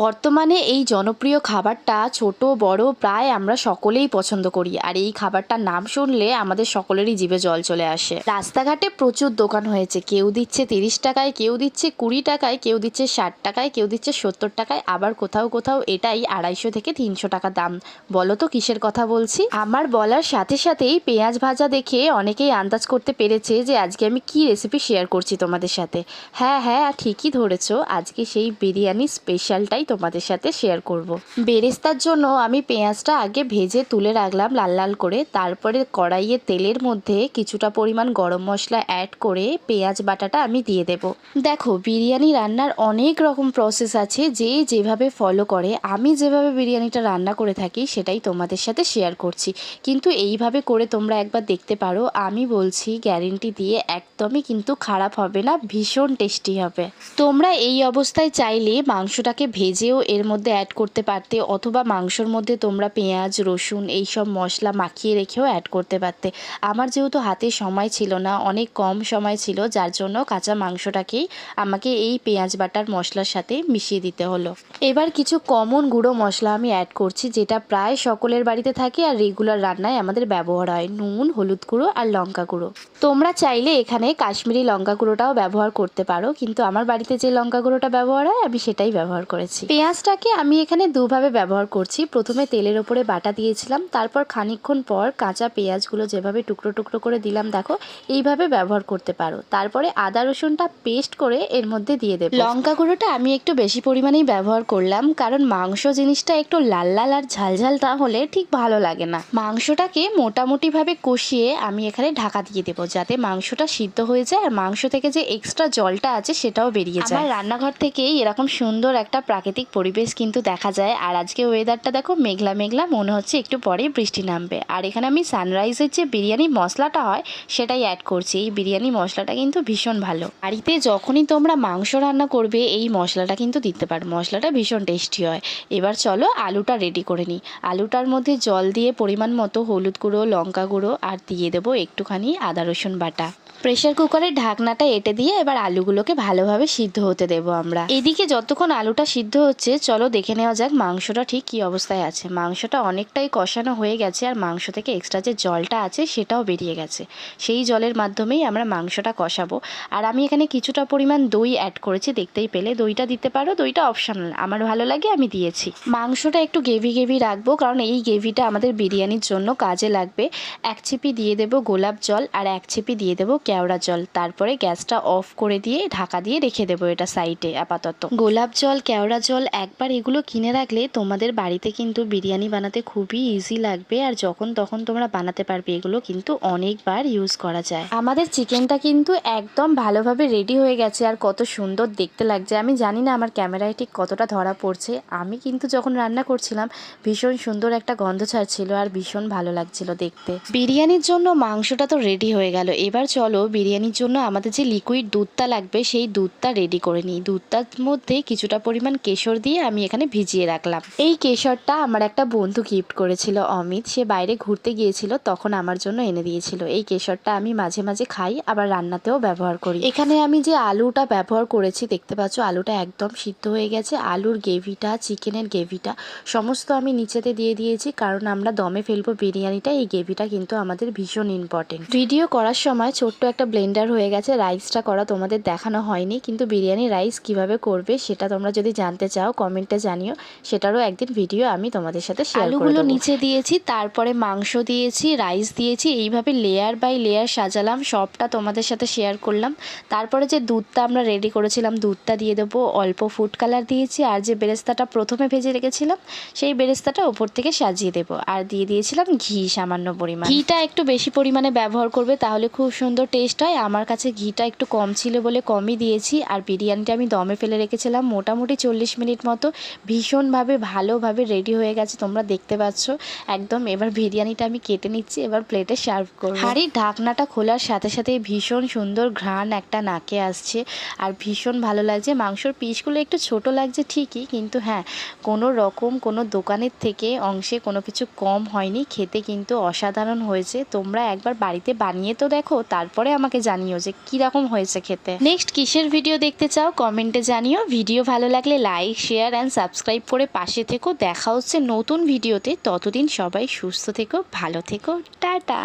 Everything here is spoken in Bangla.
বর্তমানে এই জনপ্রিয় খাবারটা ছোট, বড়, প্রায় আমরা সকলেই পছন্দ করি। আর এই খাবারটার নাম শুনলে আমাদের সকলেরই জিভে জল চলে আসে। রাস্তাঘাটে প্রচুর দোকান হয়েছে। কেউ দিচ্ছে তিরিশ টাকায়, কেউ দিচ্ছে কুড়ি টাকায়, কেউ দিচ্ছে ষাট টাকায়, কেউ দিচ্ছে সত্তর টাকায়, আবার কোথাও কোথাও এটাই আড়াইশো থেকে তিনশো টাকা দাম। বলো তো কিসের কথা বলছি? আমার বলার সাথে সাথেই পেঁয়াজ ভাজা দেখে অনেকেই আন্দাজ করতে পেরেছে যে আজকে আমি কি রেসিপি শেয়ার করছি তোমাদের সাথে। হ্যাঁ হ্যাঁ ঠিকই ধরেছো। আজকে সেই বিরিয়ানি স্পেশালটাই তোমাদের সাথে শেয়ার করব। বেরেস্তার জন্য আমি পেঁয়াজটা আগে ভেজে তুলে রাখলাম লাল লাল করে। তারপরে কড়াইয়ে তেলের মধ্যে কিছুটা পরিমাণ গরম মশলা অ্যাড করে পেঁয়াজ বাটাটা আমি দিয়ে দেব। দেখো, বিরিয়ানি রান্নার অনেক রকম প্রসেস আছে। যে যেভাবে ফলো করে, আমি যেভাবে বিরিয়ানিটা রান্না করে থাকি, সেটাই তোমাদের সাথে শেয়ার করছি। কিন্তু এইভাবে করে তোমরা একবার দেখতে পারো, আমি বলছি গ্যারেন্টি দিয়ে একদমই কিন্তু খারাপ হবে না, ভীষণ টেস্টি হবে। তোমরা এই অবস্থায় চাইলে মাংসটাকে ভেজেও এর মধ্যে অ্যাড করতে পারতে, অথবা মাংসর মধ্যে তোমরা পেঁয়াজ, রসুন এই সব মশলা মাখিয়ে রেখেও অ্যাড করতে পারতে। আমার যেহেতু হাতে সময় ছিল না, অনেক কম সময় ছিল, যার জন্য কাঁচা মাংসটাকেই আমাকে এই পেঁয়াজ বাটার মশলার সাথে মিশিয়ে দিতে হলো। এবার কিছু কমন গুঁড়ো মশলা আমি অ্যাড করছি, যেটা প্রায় সকলের বাড়িতে থাকে আর রেগুলার রান্নায় আমাদের ব্যবহার হয়। নুন, হলুদ গুঁড়ো আর লঙ্কা গুঁড়ো। তোমরা চাইলে এখানে কাশ্মীরি লঙ্কা গুঁড়োটাও ব্যবহার করতে পারো, কিন্তু আমার বাড়িতে যে লঙ্কা গুঁড়োটা ব্যবহার হয়, আমি সেটাই ব্যবহার করেছি। পেঁয়াজটাকে আমি এখানে দুভাবে ব্যবহার করছি। প্রথমে তেলের ওপরে বাটা দিয়েছিলাম তারপর খানিকক্ষণ পর কাঁচা পেঁয়াজগুলো যেভাবে টুকরো টুকরো করে দিলাম দেখো এইভাবে ব্যবহার করতে পারো। তারপরে আদা রসুনটা পেস্ট করে এর মধ্যে দিয়ে দেবো। লঙ্কা গুঁড়োটা আমি একটু বেশি পরিমাণেই ব্যবহার করলাম কারণ মাংস জিনিসটা একটু লাল লাল আর ঝালঝাল না হলে ঠিক ভালো লাগে না। মাংসটাকে মোটামুটিভাবে কষিয়ে আমি এখানে ঢাকা দিয়ে দেবো যাতে মাংসটা সিদ্ধ হয়ে যায় আর মাংস থেকে যে এক্সট্রা জলটা আছে সেটাও বেরিয়ে যায়। আমার রান্নাঘর থেকেই এরকম সুন্দর একটা প্রাকৃতিক পরিবেশ কিন্তু দেখা যায়। আর আজকে ওয়েদারটা দেখো মেঘলা মেঘলা, মনে হচ্ছে একটু পরে বৃষ্টি নামবে। আর এখানে আমি সানরাইজের যে বিরিয়ানি মশলাটা হয়, সেটাই অ্যাড করছি। এই বিরিয়ানি মশলাটা কিন্তু ভীষণ ভালো। বাড়িতে যখনই তোমরা মাংস রান্না করবে, এই মশলাটা কিন্তু দিতে পারো। মশলাটা ভীষণ টেস্টি হয়। এবার চলো আলুটা রেডি করে নিই। আলুটার মধ্যে জল দিয়ে পরিমাণ মতো হলুদ গুঁড়ো, লঙ্কা গুঁড়ো, আর দিয়ে দেবো একটুখানি আদা রসুন বাটা। প্রেশার কুকারের ঢাকনাটা এঁটে দিয়ে এবার আলুগুলোকে ভালোভাবে সিদ্ধ হতে দেবো আমরা। এদিকে যতক্ষণ আলুটা সিদ্ধ হচ্ছে, চলো দেখে নেওয়া যাক মাংসটা ঠিক কী অবস্থায় আছে। মাংসটা অনেকটাই কষানো হয়ে গেছে আর মাংস থেকে এক্সট্রা যে জলটা আছে সেটাও বেরিয়ে গেছে। সেই জলের মাধ্যমেই আমরা মাংসটা কষাবো। আর আমি এখানে কিছুটা পরিমাণ দই অ্যাড করেছি, দেখতেই পেলে। দইটা দিতে পারো, দইটা অপশনাল আমার ভালো লাগে, আমি দিয়েছি। মাংসটা একটু গেভি গেভি রাখব, কারণ এই গেভিটা আমাদের বিরিয়ানির জন্য কাজে লাগবে। এক ছিপি দিয়ে দেবো গোলাপ জল আর এক ছিপি দিয়ে দেবো কেওড়া জল, তারপরে গ্যাসটা অফ করে দিয়ে ঢাকা দিয়ে রেখে দেবো এটা সাইডে আপাতত। গোলাপ জল, কেওড়া জল একবার এগুলো কিনে রাখলে তোমাদের বাড়িতে কিন্তু বিরিয়ানি বানাতে খুবই ইজি লাগবে আর যখন তখন তোমরা বানাতে পারবে, এগুলো কিন্তু অনেকবার ইউজ করা যায়। আমাদের চিকেনটা কিন্তু একদম ভালোভাবে রেডি হয়ে গেছে আর কত সুন্দর দেখতে লাগছে। আমি জানি না আমার ক্যামেরায় ঠিক কতটা ধরা পড়ছে। আমি কিন্তু যখন রান্না করছিলাম, ভীষণ সুন্দর একটা গন্ধ ছাড়ছিল আর ভীষণ ভালো লাগছিল দেখতে। বিরিয়ানির জন্য মাংসটা তো রেডি হয়ে গেল। এবার চলো বিরিয়ানির জন্য আমাদের যে লিকুইড দুধটা লাগবে, সেই দুধটা রেডি করে নিই। দুধটার মধ্যে কিছুটা পরিমাণ কেশর দিয়ে আমি এখানে ভিজিয়ে রাখলাম। এই কেশরটা আমার একটা বন্ধু গিফট করেছিল, অমিত। সে বাইরে ঘুরতে গিয়েছিল, তখন আমার জন্য এনে দিয়েছিল। এই কেশরটা আমি মাঝে মাঝে খাই, আবার রান্নাতেও ব্যবহার করি। এখানে আমি যে আলুটা ব্যবহার করেছি, দেখতে পাচ্ছ আলুটা একদম সিদ্ধ হয়ে গেছে। আলুর গ্রেভিটা, চিকেনের গ্রেভিটা, সমস্ত আমি নিচেতে দিয়ে দিয়েছি, কারণ আমরা দমে ফেলব বিরিয়ানিটা, এই গ্রেভিটা কিন্তু আমাদের ভীষণ ইম্পর্টেন্ট ভিডিও করার সময় ছোট্ট একটা ব্লেন্ডার হয়ে গেছে রাইসটা করা তোমাদের দেখানো হয়নি কিন্তু বিরিয়ানি রাইস কীভাবে করবে সেটা তোমরা যদি জানতে চাও কমেন্টে জানিও সেটারও একদিন ভিডিও আমি তোমাদের সাথে শেয়ার আলুগুলো নিচে দিয়েছি তারপরে মাংস দিয়েছি রাইস দিয়েছি এইভাবে লেয়ার বাই লেয়ার সাজালাম সবটা তোমাদের সাথে শেয়ার করলাম। তারপরে যে দুধটা আমরা রেডি করেছিলাম দুধটা দিয়ে দেবো অল্প ফুড কালার দিয়েছি আর যে বেরেস্তাটা প্রথমে ভেজে রেখেছিলাম সেই বেরেস্তাটা ওপর থেকে সাজিয়ে দেবো। আর দিয়ে দিয়েছিলাম ঘি সামান্য পরিমাণ। ঘিটা একটু বেশি পরিমাণে ব্যবহার করবে তাহলে খুব সুন্দর টেস্ট হয়। আমার কাছে ঘিটা একটু কম ছিল বলে কমই দিয়েছি। আর বিরিয়ানিটা আমি দমে ফেলে রেখেছিলাম। মোটামুটি চল্লিশ মিনিট মতো ভীষণভাবে, ভালোভাবে রেডি হয়ে গেছে। তোমরা দেখতে পাচ্ছ। একদম এবার বিরিয়ানিটা আমি কেটে নিচ্ছি। এবার প্লেটে সার্ভ করব। হাঁড়ির ঢাকনাটা খোলার সাথে সাথে ভীষণ সুন্দর ঘ্রাণ একটা নাকে আসছে। আর ভীষণ ভালো লাগছে। মাংসর পিসগুলো একটু ছোট লাগছে ঠিকই। কিন্তু হ্যাঁ কোনো রকম, কোনো দোকানের থেকে অংশে কোনো কিছু কম হয়নি। খেতে কিন্তু অসাধারণ হয়েছে। তোমরা একবার বাড়িতে বানিয়ে তো দেখো। তারপরে পরে আমাকে জানিও যে কীরকম হয়েছে খেতে। নেক্সট কিসের ভিডিও দেখতে চাও কমেন্টে জানিও। ভিডিও ভালো লাগলে লাইক শেয়ার অ্যান্ড সাবস্ক্রাইব করে পাশে থেকো। দেখা হচ্ছে নতুন ভিডিওতে ততদিন সবাই সুস্থ থেকো, ভালো থেকো। টাটা।